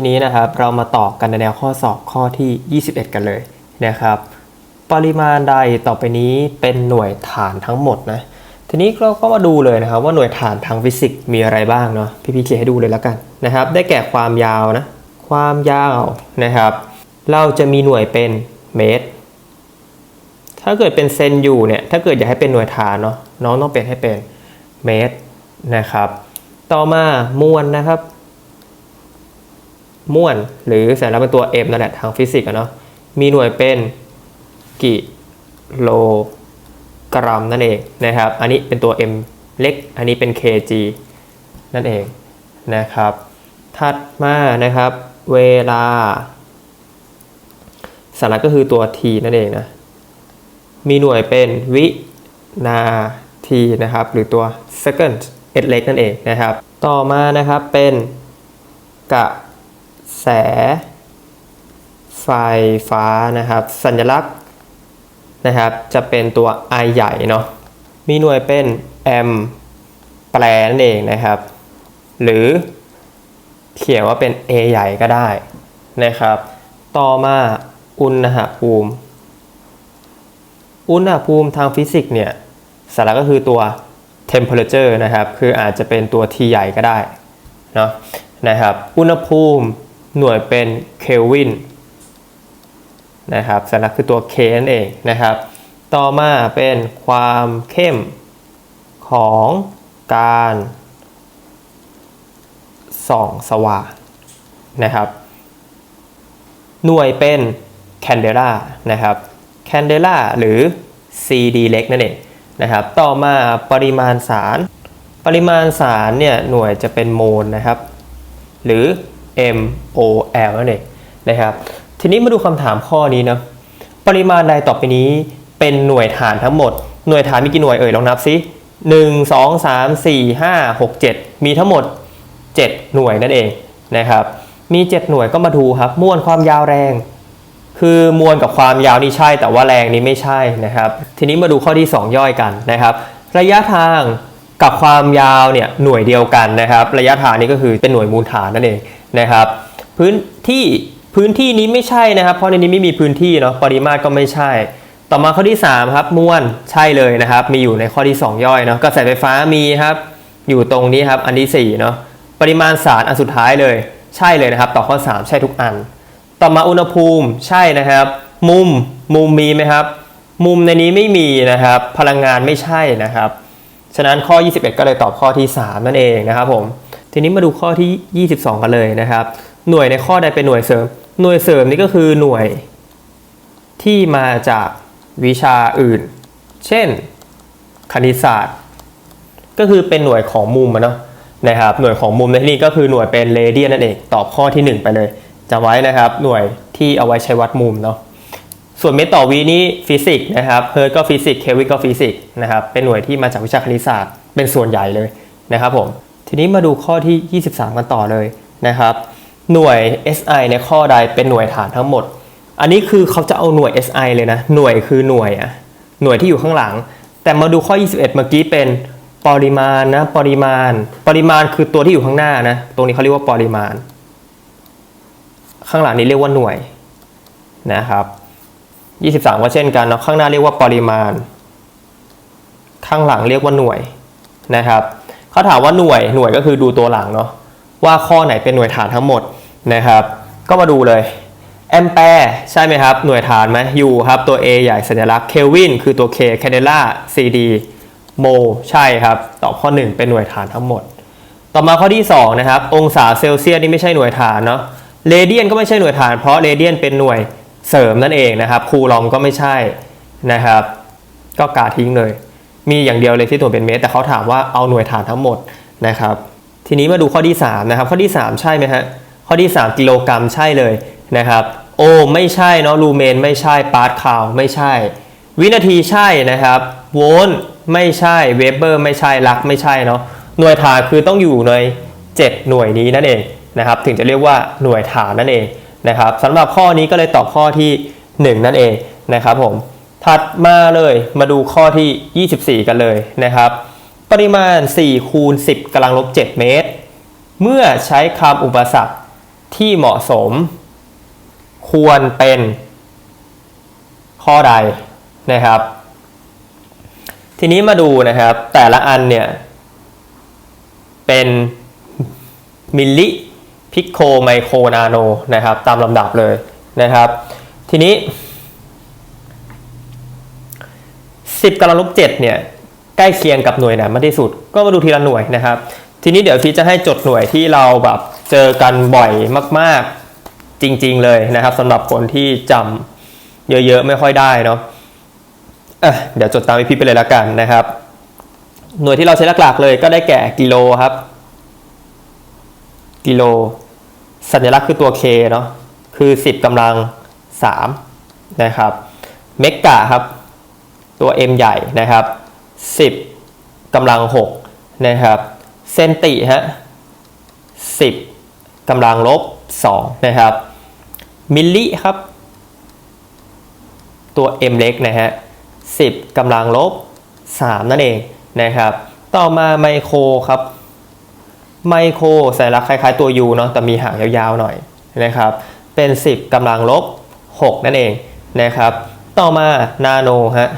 ทีนี้นะครับเรามาต่อกันในแนวข้อสอบข้อที่ 21 กันเลยนะครับ ปริมาณใดต่อไปนี้เป็นหน่วยฐานทั้งหมดนะทีนี้เราก็มาดูเลยนะครับ ว่าหน่วยฐานทางฟิสิกส์มีอะไรบ้างเนาะพี่พีเขียนให้ดูเลยแล้วกันนะครับ ได้แก่ความยาวนะความยาวนะครับ เราจะมีหน่วยเป็นเมตร ถ้าเกิดเป็นเซนอยู่เนี่ยถ้าเกิดอยากให้เป็นหน่วยฐานเนาะน้องต้องเปลี่ยนให้เป็นเมตรนะครับ ต่อมามวลนะครับ ม่วน หรือสัญลักษณ์เป็นตัว m นั่นแหละทางฟิสิกส์อะเนาะมีหน่วยเป็นกิโลกรัมนั่นเองนะครับ อันนี้เป็นตัว m เล็ก อันนี้เป็น kg นั่นเองนะครับ ถัดมานะครับเวลาสัญลักษณ์ก็คือตัว t นั่นเองนะ มีหน่วยเป็นวินาทีนะครับ หรือตัว second เอ็ดเล็กนั่นเองนะครับ ต่อมานะครับเป็นกะ แส ไฟฟ้านะครับ สัญลักษณ์นะครับ จะเป็นตัว I ใหญ่เนาะมีหน่วยเป็นแอมแปลนั่นเองนะครับ หรือเขียนว่าเป็น A ใหญ่ก็ได้นะครับ ต่อมาอุณหภูมิ อุณหภูมิทางฟิสิกส์เนี่ยสาระก็คือตัว temperature นะครับ คืออาจจะเป็นตัว T ใหญ่ก็ได้เนาะนะครับ อุณหภูมิ หน่วยเป็นเคลวินนะครับสัญลักษณ์คือตัว K นั่นเองนะครับ ต่อมาเป็นความเข้มของการส่องสว่างนะครับ หน่วยเป็นแคนเดล่านะครับแคนเดล่าหรือ CD เล็กนั่นเองนะครับ ต่อมาปริมาณสาร ปริมาณสารเนี่ยหน่วยจะเป็นโมลนะครับ หรือ MOL นั่นเองนะครับ ทีนี้มาดูคำถามข้อนี้นะปริมาณใดต่อไปนี้เป็นหน่วยฐานทั้งหมด หน่วยฐานมีกี่หน่วยเอ่ยลองนับซิ1 2 3 4 5 6 7 มีทั้งหมด 7 หน่วยนั่นเองนะครับ มี 7 หน่วยก็มาดูครับมวลความยาวแรง คือมวลกับความยาวนี่ใช่ แต่ว่าแรงนี่ไม่ใช่นะครับ ทีนี้มาดูข้อที่ 2 ย่อยกันนะครับ ระยะทางกับความยาวเนี่ยหน่วยเดียวกันนะครับ ระยะทางนี่ก็คือเป็นหน่วยมูลฐานนั่นเอง นะครับพื้นที่พื้นที่นี้ไม่ใช่นะครับ เพราะในนี้ไม่มีพื้นที่เนาะปริมาตรก็ไม่ใช่ ต่อมาข้อที่ 3 ครับมวลใช่เลยนะครับ มีอยู่ในข้อที่ 2 ย่อยเนาะกระแสไฟฟ้ามีครับ อยู่ตรงนี้ครับอันที่4เนาะปริมาณสารอันสุดท้ายเลย ใช่เลยนะครับ ต่อข้อ 3 ใช่ทุกอัน ต่อมาอุณหภูมิใช่นะครับ มุมมุมมีไหมครับ มุมในนี้ไม่มีนะครับ พลังงานไม่ใช่นะครับ ฉะนั้นข้อ 21 ก็เลยตอบข้อที่ 3 นั่นเองนะครับผม ทีนี้มาดูข้อที่ 22 กันเลยนะครับ หน่วยในข้อใดเป็นหน่วยเสริม หน่วยเสริมนี่ก็คือหน่วยที่มาจากวิชาอื่น เช่น คณิตศาสตร์ ก็คือเป็นหน่วยของมุมอะเนาะนะครับ หน่วยของมุมในที่นี้ก็คือหน่วยเป็นเรเดียนนั่นเอง ตอบข้อที่ 1 ไปเลยจำไว้นะครับ หน่วยที่เอาไว้ใช้วัดมุมเนาะ ส่วนเมตรต่อวีนี่ฟิสิกส์นะครับ เฮิร์ตก็ฟิสิกส์ เควินก็ฟิสิกส์นะครับ เป็นหน่วยที่มาจากวิชาคณิตศาสตร์ เป็นส่วนใหญ่เลยนะครับผม ทีนี้มาดูข้อที่ 23 กันต่อเลยนะครับ หน่วย SI ในข้อใดเป็นหน่วยฐานทั้งหมด อันนี้คือเขาจะเอาหน่วย SI เลยนะ หน่วยคือหน่วยอะหน่วยที่อยู่ข้างหลัง แต่มาดูข้อ 21 เมื่อกี้เป็นปริมาณนะ ปริมาณ ปริมาณคือตัวที่อยู่ข้างหน้านะ ตรงนี้เขาเรียกว่าปริมาณ ข้างหลังนี้เรียกว่าหน่วยนะครับ 23 ก็เช่นกันเนาะ ข้างหน้าเรียกว่าปริมาณ ข้างหลังเรียกว่าหน่วยนะครับ เขาถามว่าหน่วยหน่วยก็คือดูตัวหลังเนาะว่าข้อไหนเป็นหน่วยฐานทั้งหมดนะครับ ก็มาดูเลยแอมแปร์ใช่ไหมครับ หน่วยฐานไหมอยู่ครับตัว A ใหญ่สัญลักษณ์เคลวินคือตัว K แคเดล่า CD โมใช่ครับ ตอบข้อ 1 เป็นหน่วยฐานทั้งหมด ต่อมาข้อที่ 2 นะครับ องศาเซลเซียสนี่ไม่ใช่หน่วยฐานเนาะเรเดียนก็ไม่ใช่หน่วยฐาน เพราะเรเดียนเป็นหน่วยเสริมนั่นเองนะครับคูลอมก็ไม่ใช่นะครับ ก็กาทิ้งเลย มีอย่างเดียวเลยที่ตัวเป็นเมตร แต่เขาถามว่าเอาหน่วยฐานทั้งหมดนะครับ ทีนี้มาดูข้อที่ 3 นะครับ ข้อที่ 3 ใช่ไหมฮะข้อที่ 3 กิโลกรัมใช่เลยนะครับ โอไม่ใช่เนาะลูเมนไม่ใช่ปาร์ตคาวไม่ใช่ วินาทีใช่นะครับโวลต์ไม่ใช่เวเบอร์ไม่ใช่ลักไม่ใช่เนาะหน่วยฐานคือต้องอยู่ใน 7 หน่วยนี้นั่นเองนะครับถึงจะเรียกว่าหน่วยฐานนั่นเองนะครับสำหรับข้อนี้ก็เลยตอบข้อที่ 1 นั่นเองนะครับผม ถัดมาเลยมาดูข้อที่ 24 กันเลยนะครับ ปริมาณ 4 คูณ 10กำลังลบ 7 เมตร เมื่อใช้คำอุปสรรคที่เหมาะสม ควรเป็นข้อใดนะครับ ทีนี้มาดูนะครับ แต่ละอันเนี่ย เป็นมิลลิพิโคไมโครนาโนนะครับ ตามลำดับเลยนะครับ ทีนี้ 10กำลังลบ7เนี่ยใกล้เคียงกับหน่วยไหนมากที่สุด ก็มาดูทีละหน่วยนะครับ ทีนี้เดี๋ยวพี่จะให้จดหน่วยที่เราแบบเจอกันบ่อยมาก ๆจริง ๆ เลยนะครับสำหรับคนที่จำเยอะๆไม่ค่อยได้เนาะะเดี๋ยวจดตามพี่ไปเลยละกันนะครับ หน่วยที่เราใช้หลักๆเลยก็ได้แก่กิโลครับ กิโล สัญลักษณ์คือตัว K เนาะคือ 10กำลัง3นะครับเมกะครับ ตัว M ใหญ่นะครับ 10กำลัง6นะครับเซนติฮะ10กำลังลบ2นะครับมิลลิครับ ตัว M เล็กนะฮะ10กำลังลบ3นั่นเองนะครับ ต่อมาไมโครครับไมโครสัญลักษณ์คล้ายๆตัว U เนาะแต่มีหางยาวๆหน่อยนะครับ เป็น 10กำลังลบ6นั่นเองนะครับ ต่อมานาโนฮะ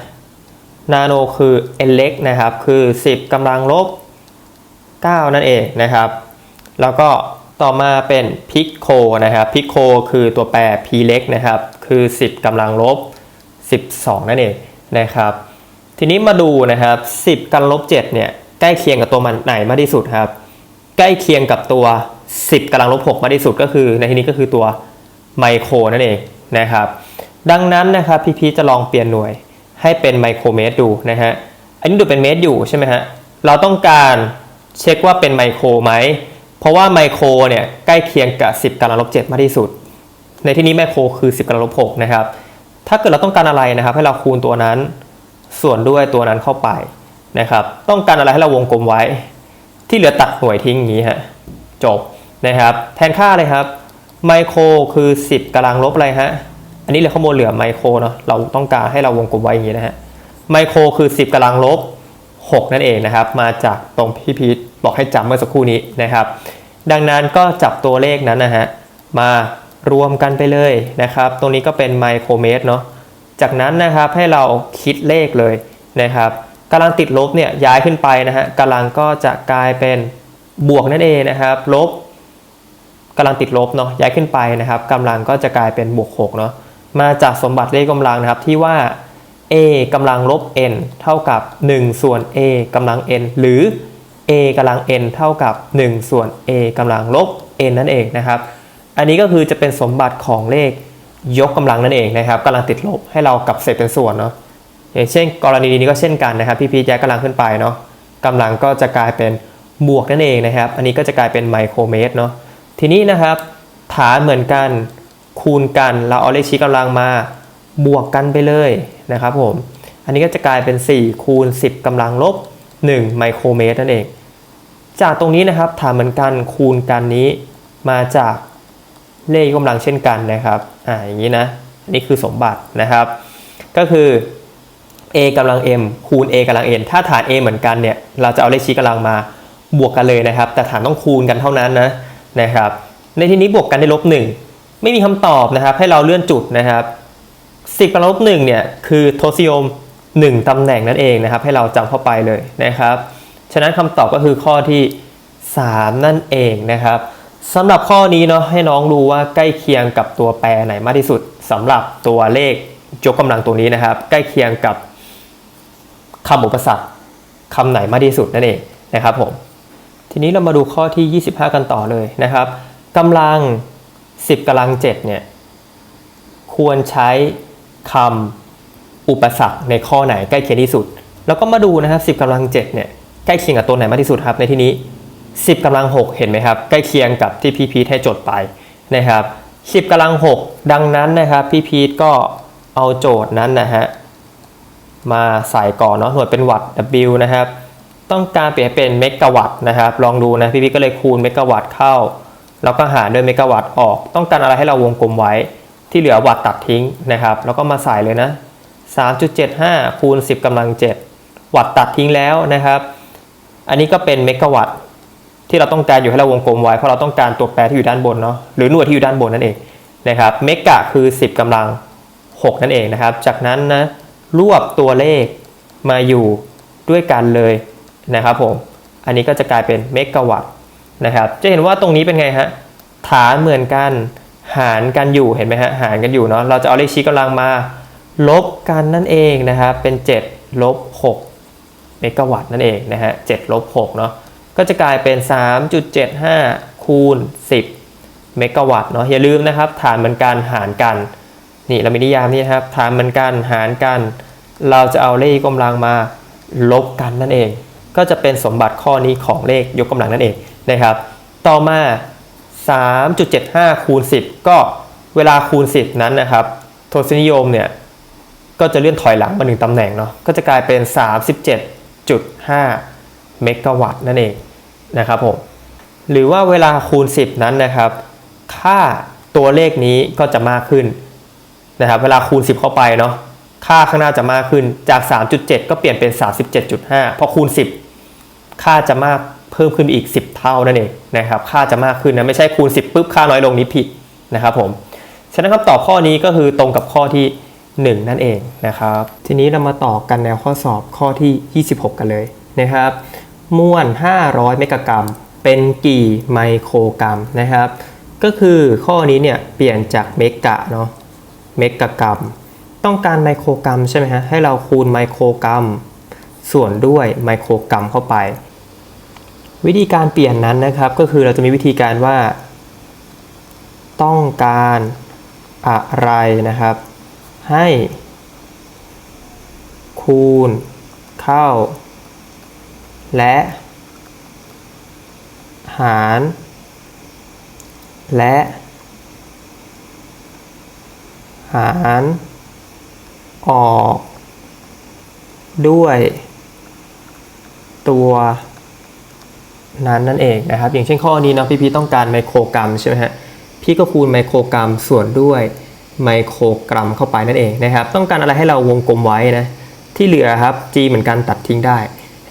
นาโนคือ n เล็กนะครับ คือ 10กำลังลบ 9 นั่นเองนะครับ แล้วก็ต่อมาเป็นพิกโคนะครับพิกโคคือตัวแปร p เล็กนะครับ คือ 10กำลังลบ 12 นั่นเองนะครับ ทีนี้มาดูนะครับ 10กำลังลบ 7 เนี่ย ใกล้เคียงกับตัวมันไหนมากที่สุดครับ ใกล้เคียงกับตัว 10กำลังลบ 6 มากที่สุดก็คือ ในที่นี้ก็คือตัวไมโครนั่นเองนะครับ ดังนั้นนะครับพี่พีจะลองเปลี่ยนหน่วย ให้เป็นไมโครเมตรดูนะฮะ อันนี้ดูเป็นเมตรอยู่ใช่ไหมฮะ เราต้องการเช็คว่าเป็นไมโครไหม เพราะว่าไมโครเนี่ยใกล้เคียงกับ 10กำลังลบ7มากที่สุด ในที่นี้ไมโครคือ 10กำลังลบ6นะครับ ถ้าเกิดเราต้องการอะไรนะครับ ให้เราคูณตัวนั้น ส่วนด้วยตัวนั้นเข้าไปนะครับ ต้องการอะไรให้เราวงกลมไว้ ที่เหลือตัดหน่วยทิ้งอย่างนี้ฮะ จบนะครับ แทนค่าเลยครับ ไมโครคือ 10กำลังลบอะไรฮะ อันนี้เหลือข้อมูลเหลือไมโครเนาะเราต้องการให้เราวงกลมไว้อย่างนี้นะฮะไมโครคือ 10กำลังลบ 6 นั่นเองนะครับ มาจากตรงพี่พีทบอกให้จำเมื่อสักครู่นี้นะครับ ดังนั้นก็จับตัวเลขนั้นนะฮะมารวมกันไปเลยนะครับ ตรงนี้ก็เป็นไมโครเมตรเนาะจากนั้นนะครับให้เราคิดเลขเลยนะครับกำลังติดลบเนี่ยย้ายขึ้นไปนะฮะกำลังก็จะกลายเป็นบวกนั่นเองนะครับ ลบกำลังติดลบเนาะย้ายขึ้นไปนะครับกำลังก็จะกลายเป็นบวก6เนาะ มาจากสมบัติเลขกำลังนะครับที่ว่า a กำลังลบ n เท่ากับ 1 ส่วน a กำลัง n หรือ a กำลัง n เท่ากับ 1 ส่วน a กำลังลบ n นั่นเองนะครับ อันนี้ก็คือจะเป็นสมบัติของเลขยกกำลังนั่นเองนะครับกำลังติดลบให้เรากลับเศษเป็นส่วนเนาะอย่างเช่น กรณีนี้ก็เช่นกันนะครับพี่พีแย้ายกำลังขึ้นไปเนาะกำลังก็จะกลายเป็นบวกนั่นเองนะครับ อันนี้ก็จะกลายเป็นไมโครเมตรเนาะทีนี้นะครับฐานเหมือนกัน คูณกันเราเอาเลขชี้กำลังมาบวกกันไปเลยนะครับผม อันนี้ก็จะกลายเป็น 4 คูณ 10กำลังลบ 1 ไมโครเมตรนั่นเอง จากตรงนี้นะครับฐานเหมือนกันคูณกันนี้มาจากเลขกำลังเช่นกันนะครับอ่าอย่างนี้นะอันนี้คือสมบัตินะครับ ก็คือ a กำลัง m คูณ a กำลัง n ถ้าฐาน a เหมือนกันเนี่ยเราจะเอาเลขชี้กำลังมาบวกกันเลยนะครับ แต่ฐานต้องคูณกันเท่านั้นนะนะครับ ในที่นี้บวกกันได้ลบหนึ่ง ไม่มีคำตอบนะครับ ให้เราเลื่อนจุดนะครับสิบลบหนึ่งเนี่ยคือโทซิโอม1ตำแหน่งนั่นเองนะครับ ให้เราจำเข้าไปเลยนะครับ ฉะนั้นคำตอบก็คือข้อที่ 3 นั่นเองนะครับสำหรับข้อนี้เนาะให้น้องดูว่าใกล้เคียงกับตัวแปรไหนมากที่สุดสำหรับตัวเลขยกกำลังตัวนี้นะครับ ใกล้เคียงกับคำอุปสรรคคำไหนมากที่สุดนั่นเองนะครับผมทีนี้เรามาดูข้อที่ 25 กันต่อเลยนะครับกำลัง 10กำลัง7เนี่ยควรใช้คำอุปสรรคในข้อไหนใกล้เคียงที่สุด แล้วก็มาดูนะครับ10กำลัง7เนี่ยใกล้เคียงกับตัวไหนมากที่สุดครับในที่นี้ 10กำลัง 6 เห็นไหมครับ ใกล้เคียงกับที่พี่พีทให้จดไปนะครับ10กำลัง 6 ดังนั้นนะครับพี่พีทก็เอาโจทย์นั้นนะฮะมาใส่ก่อนเนาะหน่วยเป็นวัตต์ W นะครับ ต้องการเปลี่ยนเป็นเมกะวัตต์นะครับ ลองดูนะพี่พีก็เลยคูณเมกะวัตต์เข้า แล้วก็หารด้วยเมกะวัตต์ออก ต้องการอะไรให้เราวงกลมไว้ ที่เหลือวัตต์ตัดทิ้งนะครับ แล้วก็มาใส่เลยนะ 3.75 คูณ 10กำลัง 7 วัตต์ตัดทิ้งแล้วนะครับ อันนี้ก็เป็นเมกะวัตต์ที่เราต้องการอยู่ให้เราวงกลมไว้ เพราะเราต้องการตัวแปรที่อยู่ด้านบนเนาะ หรือหน่วยที่อยู่ด้านบนนั่นเองนะครับ เมกะคือ 10กำลัง 6 นั่นเองนะครับ จากนั้นนะรวบตัวเลขมาอยู่ด้วยกันเลยนะครับผม อันนี้ก็จะกลายเป็นเมกะวัตต์ นะครับ จะเห็นว่าตรงนี้เป็นไงฮะฐานเหมือนกัน หารกันอยู่เห็นไหมฮะหารกันอยู่เนาะเราจะเอาเลขชี้กำลังมา ลบกันนั่นเองนะครับเป็น7ลบ6เมกะวัตต์นั่นเองนะฮะ7ลบ6เนาะก็จะกลายเป็น 3.75 คูณ 10 เมกะวัตต์เนาะอย่าลืมนะครับ ฐานเหมือนกันหารกัน นี่เรามีนิยามนี่นะครับฐานเหมือนกันหารกัน เราจะเอาเลขกำลังมาลบกันนั่นเอง ก็จะเป็นสมบัติข้อนี้ของเลขยกกำลังนั่นเอง นะครับ ต่อมา 3.75 คูณ 10 ก็เวลาคูณ 10 นั้นนะครับทศนิยมเนี่ยก็จะเลื่อนถอยหลังมาหนึ่งตำแหน่งเนาะก็จะกลายเป็น 37.5 เมกะวัตต์นั่นเองนะครับผมหรือว่าเวลาคูณ 10 นั้นนะครับ ค่าตัวเลขนี้ก็จะมากขึ้นนะครับเวลาคูณ 10 เข้าไปเนาะค่าข้างหน้าจะมากขึ้นจาก 3.7 ก็เปลี่ยนเป็น 37.5 พอคูณ 10 ค่าจะมาก เพิ่มขึ้นอีก 10 เท่านั่นเองนะครับค่าจะมากขึ้นนะไม่ใช่คูณ 10ปุ๊บค่าน้อยลงนี้ผิดนะครับผมฉะนั้นคำตอบข้อนี้ก็คือตรงกับข้อที่ 1 นั่นเองนะครับทีนี้เรามาต่อกันแนวข้อสอบข้อที่ 26 กันเลยนะครับม้วล500 เมกะกรัม เป็นกี่ไมโครกรัมนะครับ ก็คือข้อนี้เนี่ยเปลี่ยนจากเมกะเนาะเมกะกรัม ต้องการไมโครกรัมใช่ไหมฮะให้เราคูณไมโครกรัม ส่วนด้วยไมโครกรัมเข้าไป วิธีการเปลี่ยนนั้นนะครับก็คือเราจะมีวิธีการว่า ต้องการอะไรนะครับ ให้คูณ เข้า และ หาร และ หาร ออก ด้วย ตัว นั้นนั่นเองนะครับ อย่างเช่นข้อนี้เนาะพี่พีต้องการไมโครกรัมใช่ไหมฮะพี่ก็คูณไมโครกรัมส่วนด้วยไมโครกรัมเข้าไปนั่นเองนะครับ ต้องการอะไรให้เราวงกลมไว้นะที่เหลือครับ g เหมือนกันตัดทิ้งได้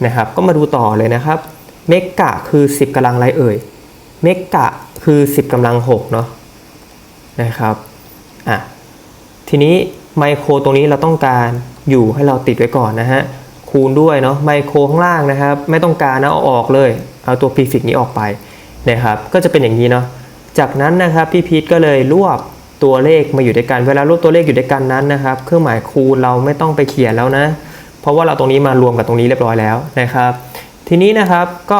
นะครับ ก็มาดูต่อเลยนะครับเมกะคือ 10กำลังไรเอ่ยเมกะคือ 10กำลัง6เนาะนะครับอะทีนี้ไมโครตรงนี้เราต้องการอยู่ให้เราติดไว้ก่อนนะฮะ คูณด้วยเนาะไมโครข้างล่างนะครับ ไม่ต้องการนะเอาออกเลย เอาตัวพรีฟิกนี้ออกไปนะครับ ก็จะเป็นอย่างนี้เนาะจากนั้นนะครับพี่พีทก็เลยรวบตัวเลขมาอยู่ด้วยกัน เวลารวบตัวเลขอยู่ด้วยกันนั้นนะครับ เครื่องหมายคูณเราไม่ต้องไปเขียนแล้วนะ เพราะว่าเราตรงนี้มารวมกับตรงนี้เรียบร้อยแล้วนะครับ ทีนี้นะครับก็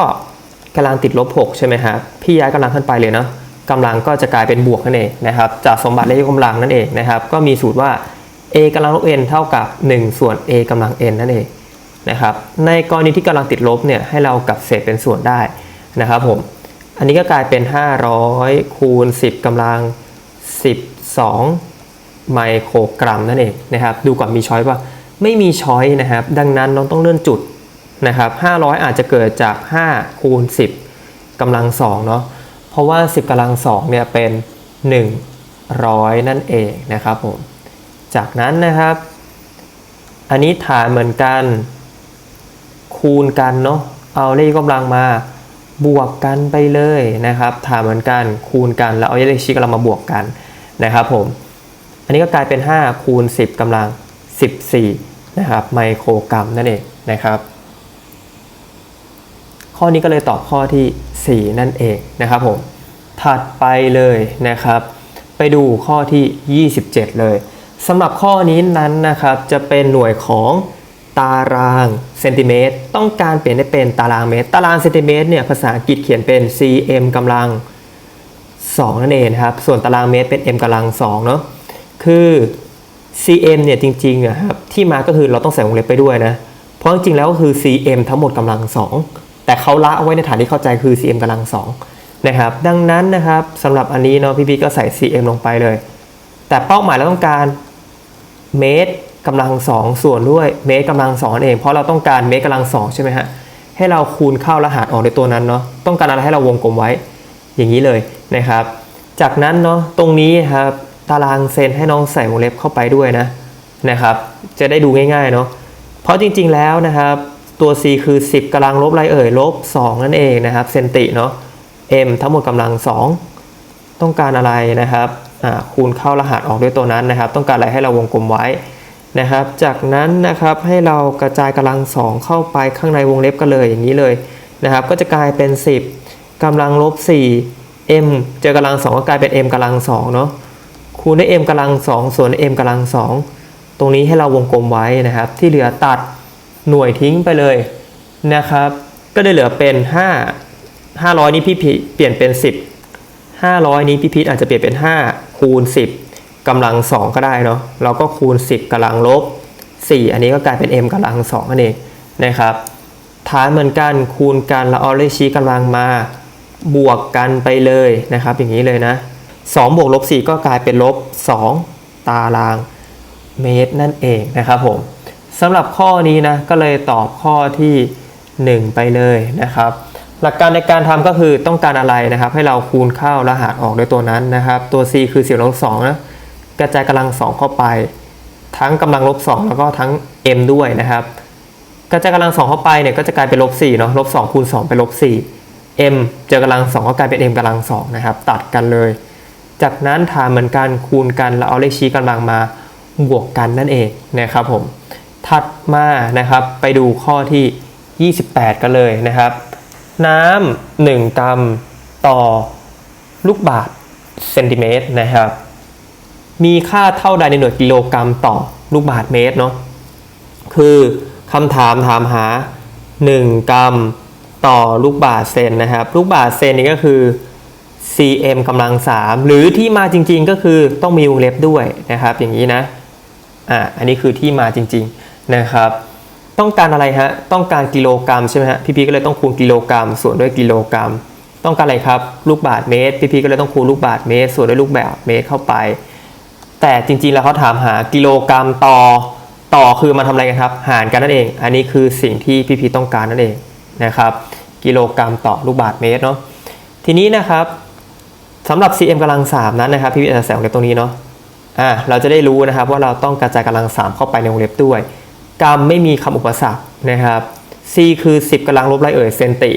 กำลังติดลบ 6 ใช่ไหมครับพี่ย้ายกำลังขึ้นไปเลยเนาะกำลังก็จะกลายเป็นบวกนั่นเองนะครับ จากสมบัติเลขยกกำลังนั่นเองนะครับ ก็มีสูตรว่า a กำลังลบ n เท่ากับ 1 ส่วน a กำลัง n นั่นเอง นะครับในกรณีที่กำลังติดลบเนี่ยให้เรากลับเศษเป็นส่วนได้นะครับผมอันนี้ก็กลายเป็น 500 คูณ 10กำลัง 12 ไมโครกรัมนั่นเองนะครับดูก่อนมีช้อยป่ะไม่มีช้อยนะครับ ดังนั้นน้องต้องเลื่อนจุดนะครับ500 อาจจะเกิดจาก 5 คูณ 10กำลัง2เนาะเพราะว่า 10กำลัง2เนี่ยเป็น 100 นั่นเองนะครับผมจากนั้นนะครับ อันนี้ฐานเหมือนกัน คูณกันเนาะเอาเลขกำลังมาบวกกันไปเลยนะครับฐานเหมือนกันคูณกันแล้วเอาเลขชี้กำลังมาบวกกันนะครับผม อันนี้ก็กลายเป็น 5 คูณ 10กำลัง 14 นะครับ ไมโครกรัมนั่นเองนะครับ ข้อนี้ก็เลยตอบข้อที่ 4 นั่นเองนะครับผมถัดไปเลยนะครับ ไปดูข้อที่ 27 เลยสำหรับข้อนี้นั้นนะครับจะเป็นหน่วยของ ตารางเซนติเมตรต้องการเปลี่ยนให้เป็นตารางเมตร ตารางเซนติเมตรเนี่ยภาษาอังกฤษเขียนเป็น cm กำลัง 2 นั่นเองครับ ส่วนตารางเมตรเป็น m กำลัง2เนาะคือ cm เนี่ยจริงๆอะครับที่มาก็คือเราต้องใส่วงเล็บไปด้วยนะ เพราะจริงๆแล้วก็คือ cm ทั้งหมดกำลัง 2 แต่เขาละเอาไว้ในฐานที่เข้าใจคือ cm กำลัง2นะครับดังนั้นนะครับสำหรับอันนี้เนาะพี่พีก็ใส่ cm ลงไปเลย แต่เป้าหมายเราต้องการเมตร กำลัง2ส่วนด้วยเมตรกำลัง2นั่นเอง เพราะเราต้องการเมตรกำลัง2ใช่ไหมฮะให้เราคูณเข้ารหัสออกในตัวนั้นเนาะต้องการอะไรให้เราวงกลมไว้อย่างนี้เลยนะครับ จากนั้นเนาะตรงนี้ครับตารางเซนให้น้องใส่วงเล็บเข้าไปด้วยนะนะครับ จะได้ดูง่ายๆเนาะเพราะจริงๆแล้วนะครับตัว c คือ 10กำลังลบอะไรเอ่ยลบ 2 นั่นเองนะครับเซนติเนาะ m ทั้งหมดกำลัง 2 ต้องการอะไรนะครับคูณเข้ารหัสออกด้วยตัวนั้นนะครับ ต้องการอะไรให้เราวงกลมไว้ นะครับ จากนั้นนะครับให้เรากระจายกำลัง 2 เข้าไปข้างในวงเล็บกันเลยอย่างนี้เลยนะครับ ก็จะกลายเป็น 10กำลังลบ 4 m เจอกำลัง 2 ก็กลายเป็น m กำลัง2เนาะคูณด้วย m กำลัง 2 ส่วน m กำลัง 2 ตรงนี้ให้เราวงกลมไว้นะครับ ที่เหลือตัดหน่วยทิ้งไปเลยนะครับ ก็ได้เหลือเป็น 5 500 นี้พี่เปลี่ยนเป็น 10 500 นี้พี่พีทอาจจะเปลี่ยนเป็น 5 คูณ 10 กำลัง 2 ก็ได้เนาะเราก็คูณ 10กำลังลบ 4 อันนี้ก็กลายเป็น m กำลัง2นั่นเองนะครับท้ายเหมือนกันคูณกันแล้วเอาเลขชี้กำลังมาบวกกันไปเลยนะครับ อย่างนี้เลยนะ2บวกลบ4ก็กลายเป็นลบ 2 ตารางเมตรนั่นเองนะครับผมสำหรับข้อนี้นะก็เลยตอบข้อที่ 1 ไปเลยนะครับ หลักการในการทำก็คือต้องการอะไรนะครับ ให้เราคูณเข้า รหัสออกด้วยตัวนั้นนะครับ ตัว c คือ4ลบ2นะ กระจายกำลัง 2 เข้าไป ทั้งกำลังลบ2แล้วก็ทั้ง m ด้วยนะครับ กระจายกำลัง 2 เข้าไปเนี่ยก็จะกลายเป็นลบ4เนาะลบ2คูณ2เป็นลบ4 m เจอกำลัง 2 ก็กลายเป็น m กำลัง2นะครับตัดกันเลย จากนั้นถามเหมือนกันคูณกันแล้วเอาเลขชี้กำลังมาบวกกันนั่นเองนะครับผมถัดมานะครับไปดูข้อที่ 28 กันเลยนะครับ น้ำหนึ่งกรัมต่อลูกบาศก์เซนติเมตรนะครับ มีค่าเท่าใดในหน่วยกิโลกรัมต่อลูกบาศก์เมตรเนาะคือคำถามถามหา 1 กรัมต่อลูกบาศก์เซนนะครับ ลูกบาศก์เซนนี่ก็คือ cm กำลัง 3 หรือที่มาจริงๆก็คือต้องมีวงเล็บด้วยนะครับ อย่างนี้นะอ่าอันนี้คือที่มาจริงๆนะครับ ต้องการอะไรฮะต้องการกิโลกรัมใช่ไหมฮะพี่พีก็เลยต้องคูณกิโลกรัมส่วนด้วยกิโลกรัม ต้องการอะไรครับลูกบาศก์เมตร พี่พีก็เลยต้องคูณลูกบาศก์เมตร ส่วนด้วยลูกบาศเมตรเข้าไป แต่จริงๆแล้วเขาถามหากิโลกรัมต่อต่อคือมาทำอะไรกันครับ หารกันนั่นเอง อันนี้คือสิ่งที่พี่พีต้องการนั่นเองนะครับ กิโลกรัมต่อลูกบาศก์เมตรเนาะทีนี้นะครับสำหรับ cm กำลัง 3 นั้นนะครับพี่พีจะใส่วงเล็บตรงนี้เนาะอ่าเราจะได้รู้นะครับว่าเราต้องกระจายกำลัง 3 เข้าไปในวงเล็บด้วยกรัมไม่มีคำอุปสรรคนะครับ c คือ 10กำลังลบไรเอ่ยเซนติ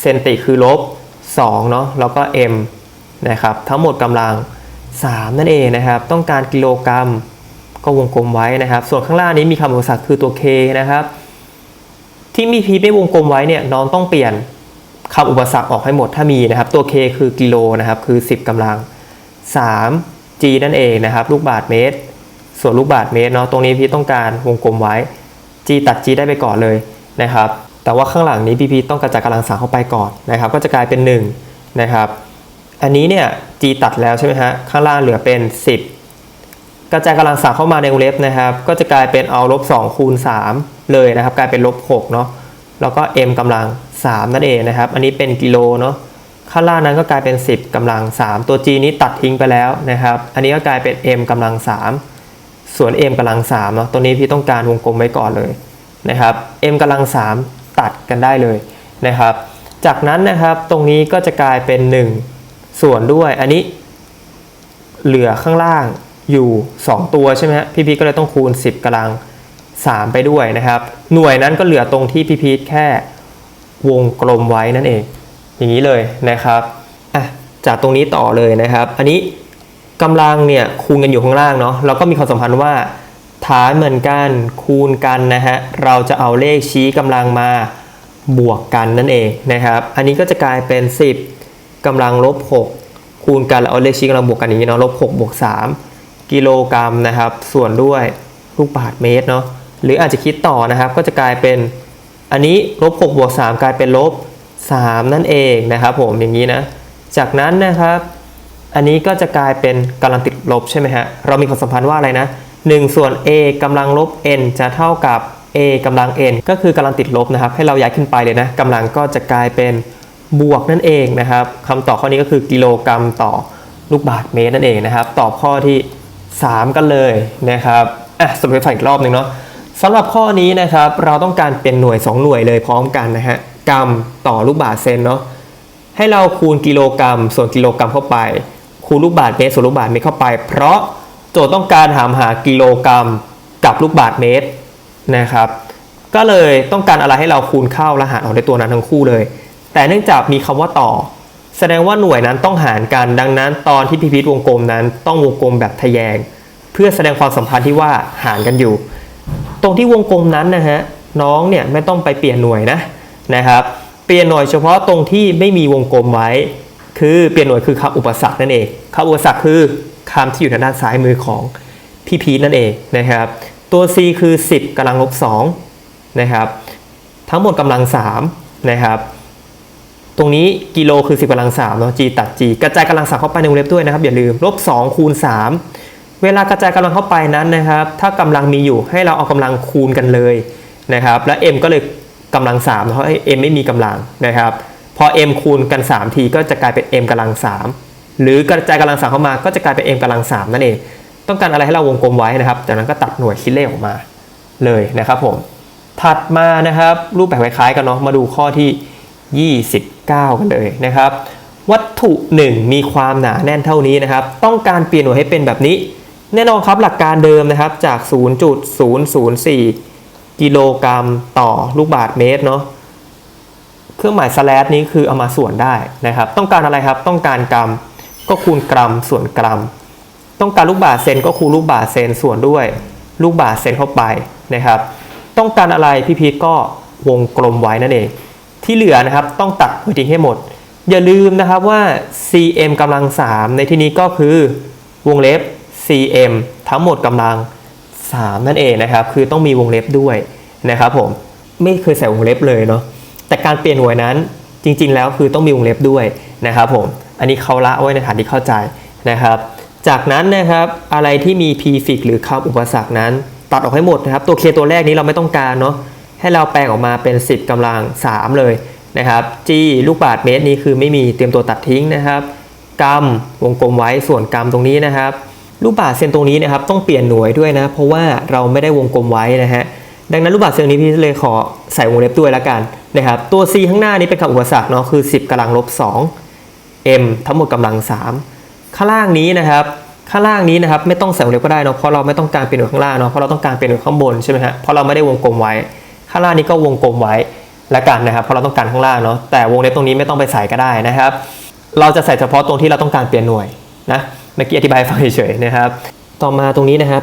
เซนติคือลบ2เนาะแล้วก็ m นะครับทั้งหมดกำลัง 3 นั่นเองนะครับ ต้องการกิโลกรัมก็วงกลมไว้นะครับ ส่วนข้างล่างนี้มีคำอุปสรรคคือตัว k นะครับ ที่มีพีไม่วงกลมไว้เนี่ยน้องต้องเปลี่ยนคำอุปสรรคออกให้หมดถ้ามีนะครับ ตัว k คือกิโลนะครับ คือ 10กำลัง 3 g นั่นเองนะครับ ลูกบาศก์เมตร ส่วนลูกบาศก์เมตรเนาะตรงนี้พี่ต้องการวงกลมไว้ g ตัด g ได้ไปก่อนเลยนะครับ แต่ว่าข้างหลังนี้พี่พีต้องกระจายกำลังสามเข้าไปก่อนนะครับ ก็จะกลายเป็น1นะครับ อันนี้เนี่ย g ตัดแล้วใช่ไหมฮะ ข้างล่างเหลือเป็น 10 กระจายกำลังสามเข้ามาในวงเล็บนะครับ ก็จะกลายเป็นเอาลบ2คูณ3เลยนะครับ กลายเป็นลบ6เนาะ แล้วก็ m กำลัง 3 นั่นเองนะครับ อันนี้เป็นกิโลเนาะ ข้างล่างนั้นก็กลายเป็น 10กำลัง 3 ตัว g นี้ตัดทิ้งไปแล้วนะครับ อันนี้ก็กลายเป็น m กำลัง 3 ส่วน m กำลัง3เนาะ ตัวนี้พี่ต้องการวงกลมไว้ก่อนเลยนะครับ m กำลัง 3 ตัดกันได้เลยนะครับ จากนั้นนะครับ ตรงนี้ก็จะกลายเป็น 1 ส่วนด้วยอันนี้ เหลือข้างล่างอยู่ 2 ตัวใช่ไหมฮะพี่พีก็เลยต้องคูณ 10กำลัง 3 ไปด้วยนะครับ หน่วยนั้นก็เหลือตรงที่พี่พีทแค่วงกลมไว้นั่นเอง อย่างนี้เลยนะครับอะจากตรงนี้ต่อเลยนะครับ อันนี้กำลังเนี่ยคูณกันอยู่ข้างล่างเนาะเราก็มีความสัมพันธ์ว่าฐานเหมือนกันคูณกันนะฮะเราจะเอาเลขชี้กำลังมาบวกกันนั่นเองนะครับ อันนี้ก็จะกลายเป็น 10 กำลังลบ 6 คูณกันแล้วเอาเลขชี้กำลังบวกกันอย่างนี้เนาะลบ6บวก3กิโลกรัมนะครับ ส่วนด้วยลูกบาศก์เมตรเนาะหรืออาจจะคิดต่อนะครับ ก็จะกลายเป็นอันนี้ลบ6บวก3กลายเป็นลบ 3 นั่นเองนะครับ ผมอย่างนี้นะ จากนั้นนะครับ อันนี้ก็จะกลายเป็นกำลังติดลบใช่ไหมฮะเรามีความสัมพันธ์ว่าอะไรนะ1ส่วน a กำลังลบ n จะเท่ากับ a กำลัง n ก็คือกำลังติดลบนะครับ ให้เราย้ายขึ้นไปเลยนะกำลังก็จะกลายเป็น บวกนั่นเองนะครับคำตอบข้อนี้ก็คือกิโลกรัมต่อลูกบาศก์เมตรนั่นเองนะครับ ตอบข้อที่ 3 กันเลยนะครับอะสรุปให้ฟังอีกรอบหนึ่งเนาะสำหรับข้อนี้นะครับเราต้องการเป็นหน่วย 2 หน่วยเลยพร้อมกันนะฮะกรัมต่อลูกบาศก์เซนเนาะให้เราคูณกิโลกรัมส่วนกิโลกรัมเข้าไป คูณลูกบาศก์เมตรส่วนลูกบาศก์เมตรเข้าไป เพราะโจทย์ต้องการถามหากิโลกรัมกับลูกบาศก์เมตรนะครับ ก็เลยต้องการอะไรให้เราคูณเข้ารหัสออกในตัวนั้นทั้งคู่เลย แต่เนื่องจากมีคำว่าต่อ แสดงว่าหน่วยนั้นต้องหารกัน ดังนั้นตอนที่พิพิธวงกลมนั้น ต้องวงกลมแบบทะแยง เพื่อแสดงความสัมพันธ์ที่ว่าหารกันอยู่ ตรงที่วงกลมนั้นนะฮะน้องเนี่ยไม่ต้องไปเปลี่ยนหน่วยนะนะครับ เปลี่ยนหน่วยเฉพาะตรงที่ไม่มีวงกลมไว้ คือเปลี่ยนหน่วยคือคำอุปสรรคนั่นเองคำอุปสรรคคือคำที่อยู่ทางด้านซ้ายมือของพี่พีนั่นเองนะครับ ตัว c คือ 10กำลังลบ2นะครับ ทั้งหมดกำลัง3นะครับ ตรงนี้กิโลคือ 10กำลัง3เนาะ g ตัด g กระจายกำลัง3เข้าไปในวงเล็บด้วยนะครับ อย่าลืมลบ2คูณ3 เวลากระจายกำลังเข้าไปนั้นนะครับ ถ้ากำลังมีอยู่ให้เราเอากำลังคูณกันเลยนะครับ และ m ก็เลยกำลัง3เพราะ m ไม่มีกำลังนะครับ พอ m คูณกัน 3 ทีก็จะกลายเป็น m กำลัง 3 หรือกระจายกำลัง3เข้ามาก็จะกลายเป็น m กำลัง3นั่นเอง ต้องการอะไรให้เราวงกลมไว้นะครับ จากนั้นก็ตัดหน่วยคิดเลขออกมาเลยนะครับผม ถัดมานะครับรูปแบบคล้ายๆกันเนาะ มาดูข้อที่ 29 กันเลยนะครับ วัตถุ 1 มีความหนาแน่นเท่านี้นะครับ ต้องการเปลี่ยนหน่วยให้เป็นแบบนี้ แน่นอนครับหลักการเดิมนะครับจาก 0.004 กิโลกรัมต่อลูกบาศก์เมตรเนาะเครื่องหมายสแลชนี้คือเอามาส่วนได้นะครับ ต้องการอะไรครับ ต้องการกรัมก็คูณกรัมส่วนกรัม ต้องการลูกบาศก์เซนก็คูณลูกบาศก์เซนส่วนด้วย ลูกบาศก์เซนเข้าไปนะครับ ต้องการอะไรพี่พีทก็วงกลมไว้นั่นเอง ที่เหลือนะครับต้องตัดหัวทิ้งให้หมด อย่าลืมนะครับว่า cm กำลัง 3 ในที่นี้ก็คือวงเล็บ cm ทั้งหมดกำลัง 3 นั่นเองนะครับ คือต้องมีวงเล็บด้วยนะครับผมไม่เคยใส่วงเล็บเลยเนาะแต่การเปลี่ยนหน่วยนั้นจริง ๆ แล้วคือต้องมีวงเล็บด้วยนะครับผมอันนี้เขาละไว้ในฐานที่เข้าใจนะครับ จากนั้นนะครับอะไรที่มี prefix หรือคำอุปสรรคนั้น ตัดออกให้หมดนะครับ ตัว k ตัวแรกนี้เราไม่ต้องการเนาะ ให้เราแปลงออกมาเป็น 10กำลัง 3 เลยนะครับ g ลูกบาศก์เมตรนี้คือไม่มีเตรียมตัวตัดทิ้งนะครับกรัมวงกลมไว้ส่วนกรัมตรงนี้นะครับ ลูกบาศก์เซนตรงนี้นะครับต้องเปลี่ยนหน่วยด้วยนะ เพราะว่าเราไม่ได้วงกลมไว้นะฮะดังนั้นลูกบาศก์เซนนี้พี่เลยขอใส่วงเล็บด้วยล้วกันนะครับตัว c ข้างหน้านี้เป็นคำอุปสรรคเนาะคือ 10กำลังลบ 2 m ทั้งหมดกำลัง 3 ข้างล่างนี้นะครับ ข้างล่างนี้นะครับไม่ต้องใส่วงเล็บก็ได้เนาะเพราะเราไม่ต้องการเป็นหน่วยข้างล่างเนาะเพราะเราต้องการเป็นหน่วยข้างบนใช่ไหมฮะเพราะเราไม่ได้วงกลมไว้ ข้างล่างนี้ก็วงกลมไว้ละกันนะครับเพราะเราต้องการข้างล่างเนาะแต่วงเล็บตรงนี้ไม่ต้องไปใส่ก็ได้นะครับ เราจะใส่เฉพาะตรงที่เราต้องการเปลี่ยนหน่วยนะเมื่อกี้อธิบายฟังเฉยๆนะครับต่อมาตรงนี้นะครับ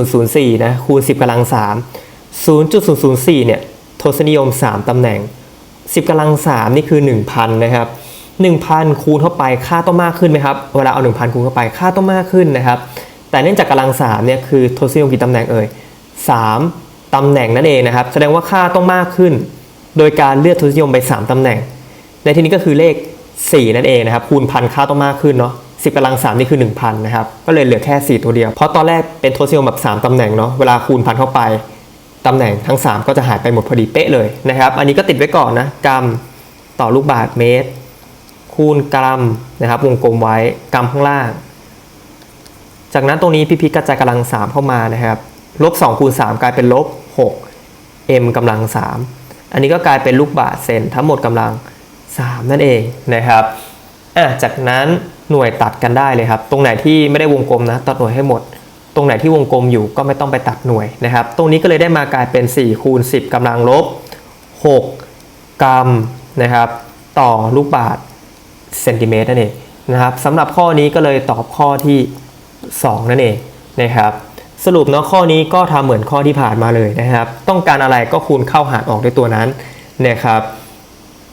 0.004 นะคูณ 10กำลัง 3 0.004 เนี่ยทศนิยม 3 ตำแหน่ง 10กำลัง 3 นี่คือ 1,000 นะครับ 1,000 คูณเข้าไปค่าต้องมากขึ้นไหมครับ เวลาเอา 1,000 คูณเข้าไปค่าต้องมากขึ้นนะครับ แต่เนื่องจากกำลัง 3 เนี่ยคือทศนิยมกี่ตำแหน่งเอ่ย 3 ตำแหน่งนั่นเองนะครับ แสดงว่าค่าต้องมากขึ้น โดยการเลือกทศนิยมไป 3ตำแหน่ง ในที่นี้ก็คือเลข 4 นั่นเองนะครับคูณพันค่าต้องมากขึ้นเนาะ10กำลัง3นี่คือ 1,000นะครับก็เลยเหลือแค่ 4 ตัวเดียว เพราะตอนแรกเป็นทศนิยมแบบ 3ตำแหน่งเนาะเวลาคูณพันเข้าไปตำแหน่งทั้ง 3 ก็จะหายไปหมดพอดีเป๊ะเลยนะครับ อันนี้ก็ติดไว้ก่อนนะกรัมต่อลูกบาศก์เมตร คูณกรัมนะครับวงกลมไว้กรัมข้างล่าง จากนั้นตรงนี้พี่พีชกระจายกำลัง 3 เข้ามานะครับลบ2คูณ3กลายเป็นลบ 6 m กำลัง 3 อันนี้ก็กลายเป็นลูกบาศก์เซนทั้งหมดกำลัง 3 นั่นเองนะครับอะจากนั้นหน่วยตัดกันได้เลยครับ ตรงไหนที่ไม่ได้วงกลมนะตัดหน่วยให้หมด ตรงไหนที่วงกลมอยู่ก็ไม่ต้องไปตัดหน่วยนะครับ ตรงนี้ก็เลยได้มากลายเป็น 4 คูณ 10กำลังลบ 6 กรัมนะครับ ต่อลูกบาศก์เซนติเมตรนั่นเองนะครับสำหรับข้อนี้ก็เลยตอบข้อที่ 2 นั่นเองนะครับ สรุปเนาะข้อนี้ก็ทำเหมือนข้อที่ผ่านมาเลยนะครับ ต้องการอะไรก็คูณเข้าหารออกด้วยตัวนั้นนะครับ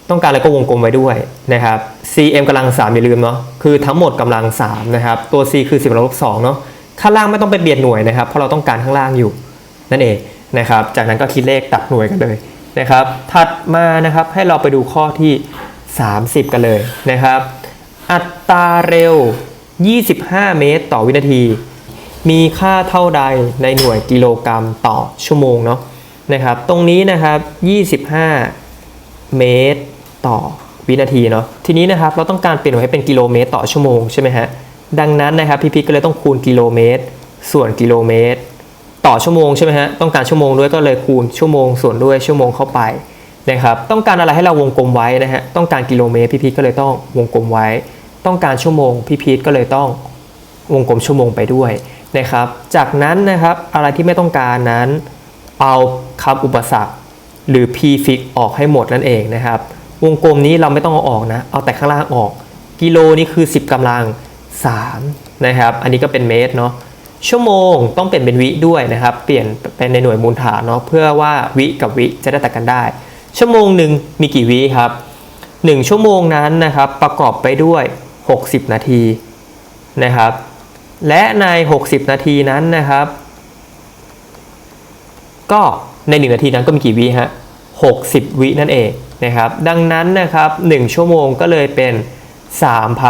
ต้องการอะไรก็วงกลมไว้ด้วยนะครับ cm กำลัง 3 อย่าลืมเนาะคือทั้งหมดกำลัง3นะครับตัว c คือ 10ลบ2เนาะข้างล่างไม่ต้องไปเปลี่ยนหน่วยนะครับ เพราะเราต้องการข้างล่างอยู่นั่นเองนะครับ จากนั้นก็คิดเลขตัดหน่วยกันเลยนะครับ ถัดมานะครับให้เราไปดูข้อที่ 30 กันเลยนะครับ อัตราเร็ว 25 เมตร ต่อวินาที มีค่าเท่าใดในหน่วยกิโลกรัมต่อชั่วโมงเนาะนะครับ ตรงนี้นะครับ 25 เมตรต่อวินาทีเนาะทีนี้นะครับเราต้องการเปลี่ยนหน่วยให้เป็นกิโลเมตรต่อชั่วโมงใช่ไหมฮะดังนั้นนะครับพี่พีก็เลยต้องคูณกิโลเมตร ส่วนกิโลเมตร ต่อชั่วโมงใช่ไหมฮะต้องการชั่วโมงด้วยก็เลยคูณชั่วโมง ส่วนด้วยชั่วโมงเข้าไปนะครับต้องการอะไรให้เราวงกลมไว้นะฮะต้องการกิโลเมตรพี่พีก็เลยต้องวงกลมไว้ ต้องการชั่วโมงพี่พีทก็เลยต้องวงกลมชั่วโมงไปด้วย นะครับ จากนั้นนะครับอะไรที่ไม่ต้องการนั้น เอาคำอุปสรรค หรือ prefix ออกให้หมดนั่นเองนะครับ วงกลมนี้เราไม่ต้องเอาออกนะ เอาแต่ข้างล่างออก กิโลนี่คือ 10กำลัง 3 นะครับ อันนี้ก็เป็นเมตรเนาะชั่วโมงต้องเปลี่ยนเป็นวิด้วยนะครับ เปลี่ยนเป็นในหน่วยมูลฐานเนาะเพื่อว่าวิกับวิจะได้ตัดกันได้ ชั่วโมงหนึ่งมีกี่วิครับ 1 ชั่วโมงนั้นนะครับประกอบไปด้วย 60 นาทีนะครับ และใน 60 นาทีนั้นนะครับ ก็ใน 1 นาทีนั้นก็มีกี่วิฮะ60 วินั่นเองนะครับ ดังนั้นนะครับ 1 ชั่วโมงก็เลยเป็น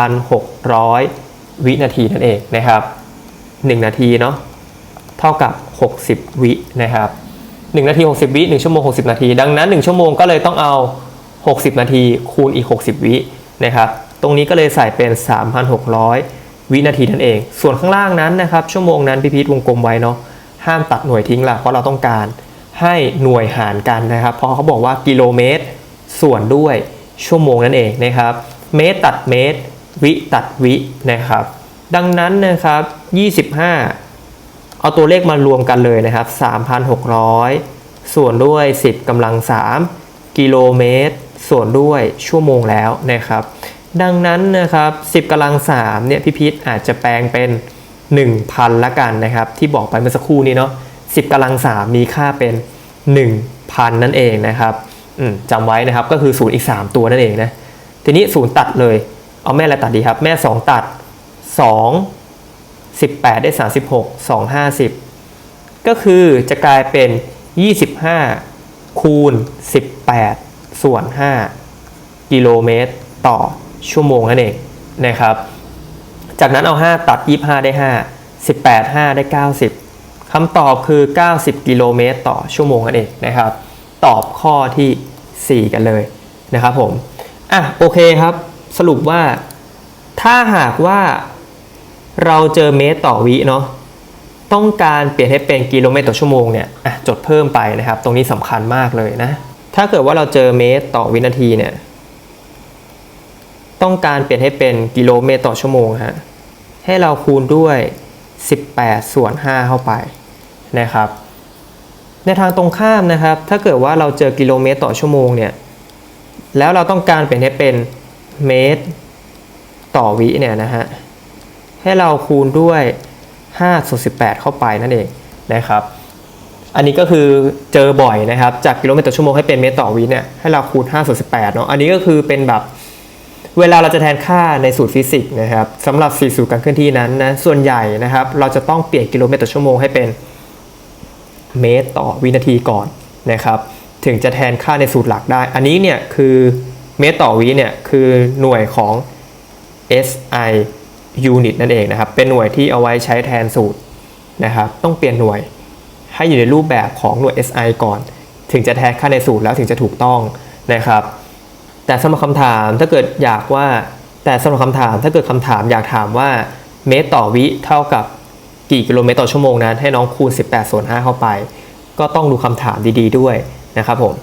3,600 วินาทีนั่นเองนะครับ 1 นาทีเนาะเท่ากับ 60 วินะครับ1นาที 60 วิ1ชั่วโมง 60 นาที ดังนั้น 1 ชั่วโมงก็เลยต้องเอา 60 นาทีคูณอีก 60 วินะครับ ตรงนี้ก็เลยใส่เป็น 3,600 วินาทีนั่นเอง ส่วนข้างล่างนั้นนะครับ ชั่วโมงนั้นพิพิธวงกลมไว้เนาะห้ามตัดหน่วยทิ้งละเพราะเราต้องการให้หน่วยหารกันนะครับ เพราะเขาบอกว่ากิโลเมตร ส่วนด้วยชั่วโมงนั่นเองนะครับ เมตรตัดเมตร วิตัดวินะครับ ดังนั้นนะครับ 25 เอาตัวเลขมารวมกันเลยนะครับ 3,600 ส่วนด้วย 10กำลัง 3 กิโลเมตร ส่วนด้วยชั่วโมงแล้วนะครับ ดังนั้นนะครับ10กำลัง3เนี่ยพี่พิษอาจจะแปลงเป็น 1,000 ละกันนะครับ ที่บอกไปเมื่อสักครู่นี้เนาะ10กำลัง3มีค่าเป็น 1,000 นั่นเองนะครับจำไว้นะครับก็คือศูนย์อีก 3 ตัวนั่นเองนะทีนี้ศูนย์ตัดเลย เอาแม่อะไรตัดดีครับ แม่ 2 ตัด 2 18 ได้ 36 2 50 ก็คือจะกลายเป็น 25 คูณ 18 ส่วน 5 กิโลเมตรต่อ ชั่วโมงนั่นเองนะครับ จากนั้นเอา 5 ตัด 25 ได้ 5 18 5 ได้ 90คำตอบคือ 90 กิโลเมตรต่อชั่วโมงนั่นเองนะครับ ตอบข้อทีสี่ 4 กันเลยนะครับผม อะโอเคครับ สรุปว่า ถ้าหากว่าเราเจอเมตรต่อวิเนาะต้องการเปลี่ยนให้เป็นกิโลเมตรต่อชั่วโมงเนี่ยจดเพิ่มไปนะครับ ตรงนี้สำคัญมากเลยนะ ถ้าเกิดว่าเราเจอเมตรต่อวินาทีเนี่ย ต้องการเปลี่ยนให้เป็นกิโลเมตรต่อชั่วโมงฮะให้เราคูณด้วย 18 ส่วน 5 เข้าไปนะครับ ในทางตรงข้ามนะครับ ถ้าเกิดว่าเราเจอกิโลเมตรต่อชั่วโมงเนี่ยแล้วเราต้องการเปลี่ยนให้เป็นเมตรต่อวิเนี่ยนะฮะให้เราคูณด้วย5ส่วน18 เข้าไปนั่นเองนะครับ อันนี้ก็คือเจอบ่อยนะครับ จากกิโลเมตรต่อชั่วโมงให้เป็นเมตรต่อวิเนี่ยให้เราคูณ5ส่วน18เนาะอันนี้ก็คือเป็นแบบ เวลาเราจะแทนค่าในสูตรฟิสิกส์นะครับสำหรับ4สูตรการเคลื่อนที่นั้นนะส่วนใหญ่นะครับ เราจะต้องเปลี่ยนกิโลเมตรต่อชั่วโมงให้เป็นเมตรต่อวินาทีก่อนนะครับ ถึงจะแทนค่าในสูตรหลักได้ อันนี้เนี่ยคือเมตรต่อวิเนี่ยคือหน่วยของ SI unit นั่นเองนะครับ เป็นหน่วยที่เอาไว้ใช้แทนสูตรนะครับ ต้องเปลี่ยนหน่วยให้อยู่ในรูปแบบของหน่วย SI ก่อน ถึงจะแทนค่าในสูตรแล้วถึงจะถูกต้องนะครับ แต่สำหรับคำถามถ้าเกิดอยากว่า แต่สำหรับคำถามถ้าเกิดคำถามอยากถามว่าเมตรต่อวิเท่ากับกี่กิโลเมตรต่อชั่วโมงนั้นให้น้องคูณ 18ส่วน5เข้าไป ก็ต้องดูคำถามดีๆด้วยนะครับผม